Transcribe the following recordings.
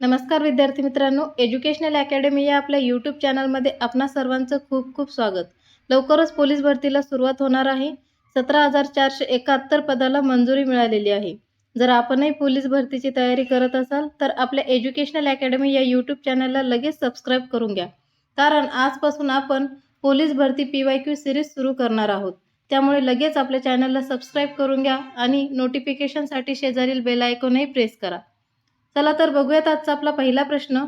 नमस्कार विद्यार्थी मित्रांनो एज्युकेशनल अकॅडमी या आपल्या यूट्यूब चॅनलमध्ये आपणा सर्वांचं खूप खूप स्वागत. लवकरच पोलीस भरतीला सुरुवात होणार आहे. सतरा हजार चारशे एकाहत्तर पदाला मंजुरी मिळालेली आहे. जर आपणही पोलीस भरतीची तयारी करत असाल तर आपल्या एज्युकेशनल अकॅडमी या यूट्यूब चॅनलला लगेच सबस्क्राईब करून घ्या. कारण आजपासून आपण पोलीस भरती पी वाय क्यू सिरीज सुरू करणार आहोत. त्यामुळे लगेच आपल्या चॅनलला सबस्क्राईब करून घ्या आणि नोटिफिकेशनसाठी शेजारील बेल आयकॉनही प्रेस करा. चला तर बघूयात आजचा आपला पहिला प्रश्न.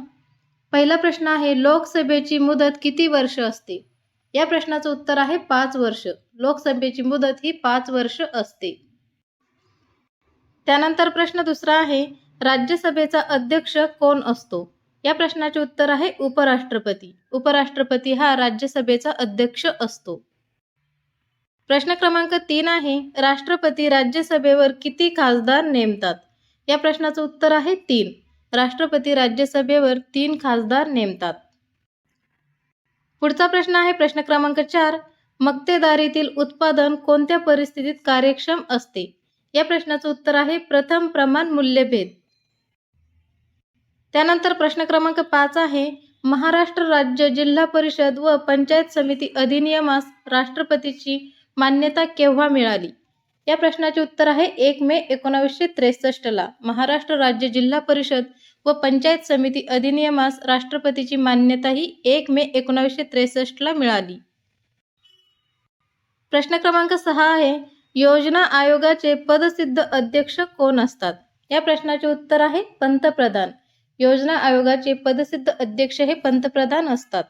पहिला प्रश्न आहे लोकसभेची मुदत किती वर्ष असते? या प्रश्नाचं उत्तर आहे पाच वर्ष. लोकसभेची मुदत ही पाच वर्ष असते. त्यानंतर प्रश्न दुसरा आहे राज्यसभेचा अध्यक्ष कोण असतो? या प्रश्नाचे उत्तर आहे उपराष्ट्रपती. उपराष्ट्रपती हा राज्यसभेचा अध्यक्ष असतो. प्रश्न क्रमांक तीन आहे राष्ट्रपती राज्यसभेवर किती खासदार नेमतात? या प्रश्नाचं उत्तर आहे तीन. राष्ट्रपती राज्यसभेवर तीन खासदार नेमतात. पुढचा प्रश्न आहे प्रश्न क्रमांक चार. मक्तेदारीतील उत्पादन कोणत्या परिस्थितीत कार्यक्षम असते? या प्रश्नाचं उत्तर आहे प्रथम प्रमाण मूल्यभेद. त्यानंतर प्रश्न क्रमांक पाच आहे महाराष्ट्र राज्य जिल्हा परिषद व पंचायत समिती अधिनियमास राष्ट्रपतीची मान्यता केव्हा मिळाली? या प्रश्नाचे उत्तर आहे एक मे एकोणावीसशे त्रेसष्टला. महाराष्ट्र राज्य जिल्हा परिषद व पंचायत समिती अधिनियमास राष्ट्रपतीची मान्यता ही एक मे एकोणावीसशे त्रेसष्टला मिळाली. प्रश्न क्रमांक सहा आहे योजना आयोगाचे पदसिद्ध अध्यक्ष कोण असतात? या प्रश्नाचे उत्तर आहे पंतप्रधान. योजना आयोगाचे पदसिद्ध अध्यक्ष हे पंतप्रधान असतात.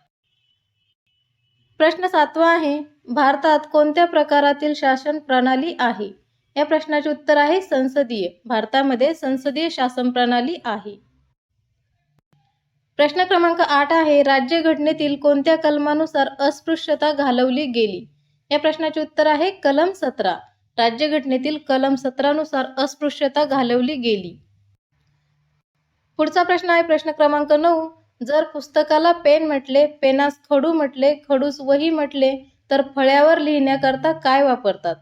प्रश्न सातवा आहे भारतात कोणत्या प्रकारातील शासन प्रणाली आहे? या प्रश्नाचे उत्तर आहे संसदीय भारतामध्ये संसदीय शासन प्रणाली आहे. प्रश्न क्रमांक आठ आहे राज्यघटनेतील कोणत्या कलमानुसार अस्पृश्यता घालवली गेली? या प्रश्नाचे उत्तर आहे कलम सतरा. राज्यघटनेतील कलम सतरानुसार अस्पृश्यता घालवली गेली. पुढचा प्रश्न आहे प्रश्न क्रमांक नऊ. जर पुस्तकाला पेन म्हटले पेनास खडू म्हटले खडूस वही म्हटले तर फळ्यावर लिहिण्याकरता काय वापरतात?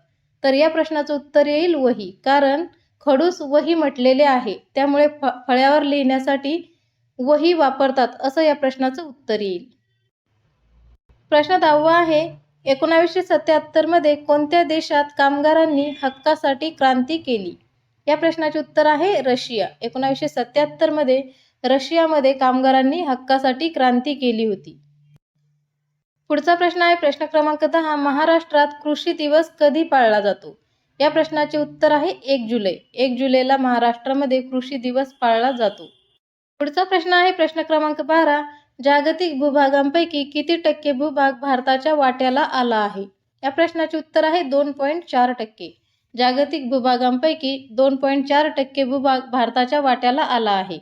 तर या प्रश्नाचं उत्तर येईल वही. कारण खडूस वही म्हटलेले आहे त्यामुळे फ फळ्यावर लिहिण्यासाठी वही वापरतात असं या प्रश्नाचं उत्तर येईल. प्रश्न दहावा आहे एकोणावीसशे सत्याहत्तरमध्ये कोणत्या देशात कामगारांनी हक्कासाठी क्रांती केली? या प्रश्नाचे उत्तर आहे रशिया. एकोणावीसशे सत्याहत्तरमध्ये रशियामध्ये कामगारांनी हक्कासाठी क्रांती केली होती. पुढचा प्रश्न आहे प्रश्न क्रमांक दहा. महाराष्ट्रात कृषी दिवस कधी पाळला जातो? या प्रश्नाचे उत्तर आहे एक जुलै. एक जुलैला महाराष्ट्रामध्ये कृषी दिवस पाळला जातो. पुढचा प्रश्न आहे प्रश्न क्रमांक बारा. जागतिक भूभागांपैकी किती टक्के भूभाग भारताच्या वाट्याला आला आहे? या प्रश्नाचे उत्तर आहे दोन पॉईंट चार टक्के. जागतिक भूभागांपैकी दोन पॉईंट चार टक्के भूभाग भारताच्या वाट्याला आला आहे.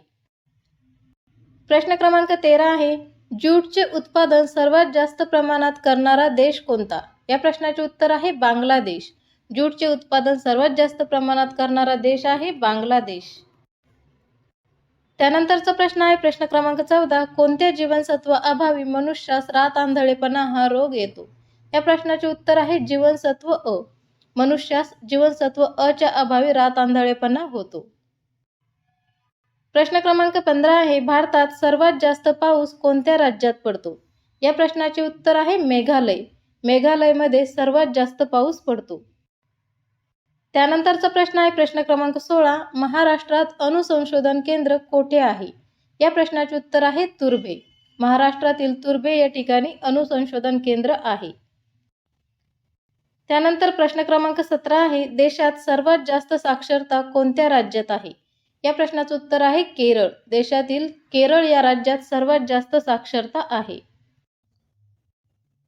प्रश्न क्रमांक तेरा आहे ज्यूटचे उत्पादन सर्वात जास्त प्रमाणात करणारा देश कोणता? या प्रश्नाचे उत्तर आहे बांगलादेश. ज्यूटचे उत्पादन सर्वात जास्त प्रमाणात करणारा देश आहे बांगलादेश. त्यानंतरचा प्रश्न आहे प्रश्न क्रमांक चौदा कोणत्या जीवनसत्व अभावी मनुष्यास रात आंधळेपणा हा रोग येतो? या प्रश्नाचे उत्तर आहे जीवनसत्व अ. मनुष्यास जीवनसत्व अ च्या अभावी रात आंधळेपणा होतो. प्रश्न क्रमांक पंधरा आहे भारतात सर्वात जास्त पाऊस कोणत्या राज्यात पडतो? या प्रश्नाचे उत्तर आहे मेघालय. मेघालयमध्ये सर्वात जास्त पाऊस पडतो. त्यानंतरचा प्रश्न आहे प्रश्न क्रमांक सोळा महाराष्ट्रात अणुसंशोधन केंद्र कोठे आहे? या प्रश्नाचे उत्तर आहे तुर्भे. महाराष्ट्रातील तुर्भे या ठिकाणी अणुसंशोधन केंद्र आहे. त्यानंतर प्रश्न क्रमांक सतरा आहे देशात सर्वात जास्त साक्षरता कोणत्या राज्यात आहे? या प्रश्नाचं उत्तर आहे केरळ. देशातील केरळ या राज्यात सर्वात जास्त साक्षरता आहे.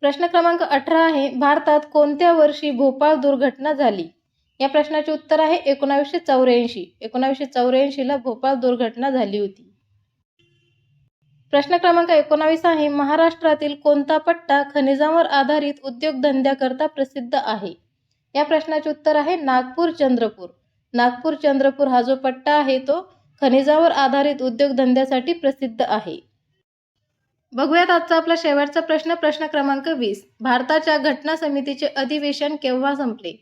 प्रश्न क्रमांक अठरा आहे भारतात कोणत्या वर्षी भोपाळ दुर्घटना झाली? या प्रश्नाचे उत्तर आहे एकोणावीसशे चौऱ्याऐंशी. एकोणावीसशे चौऱ्याऐंशीला भोपाळ दुर्घटना झाली होती. प्रश्न क्रमांक एकोणावीस आहे महाराष्ट्रातील कोणता पट्टा खनिजांवर आधारित उद्योगधंद्याकरता प्रसिद्ध आहे? या प्रश्नाचे उत्तर आहे नागपूर चंद्रपूर. नागपूर चंद्रपूर हा जो पट्टा आहे तो खनिजावर आधारित उद्योगधंद्यासाठी प्रसिद्ध आहे. बघूयात आजचा आपला शेवटचा प्रश्न. प्रश्न क्रमांक वीस. भारताच्या घटना समितीचे अधिवेशन केव्हा संपले?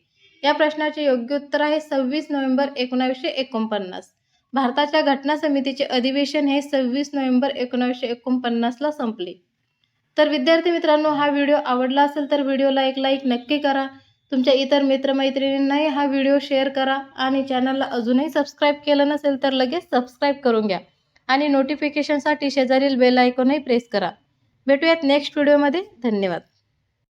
या प्रश्नाचे योग्य उत्तर आहे सव्वीस नोव्हेंबर एकोणावीसशे एकोणपन्नास. भारताच्या घटना समितीचे अधिवेशन हे सव्वीस नोव्हेंबर एकोणावीसशे एकोणपन्नासला संपले. तर विद्यार्थी मित्रांनो हा व्हिडिओ आवडला असेल तर व्हिडिओला एक लाईक नक्की करा. तुमच्या इतर मित्रमैत्रिणींनाही हा व्हिडिओ शेअर करा आणि चॅनलला अजूनही सबस्क्राईब केलं नसेल तर लगेच सबस्क्राईब करून घ्या. आणि नोटिफिकेशनसाठी शेजारील बेल आयकॉनही प्रेस करा. भेटूयात नेक्स्ट व्हिडिओमध्ये धन्यवाद.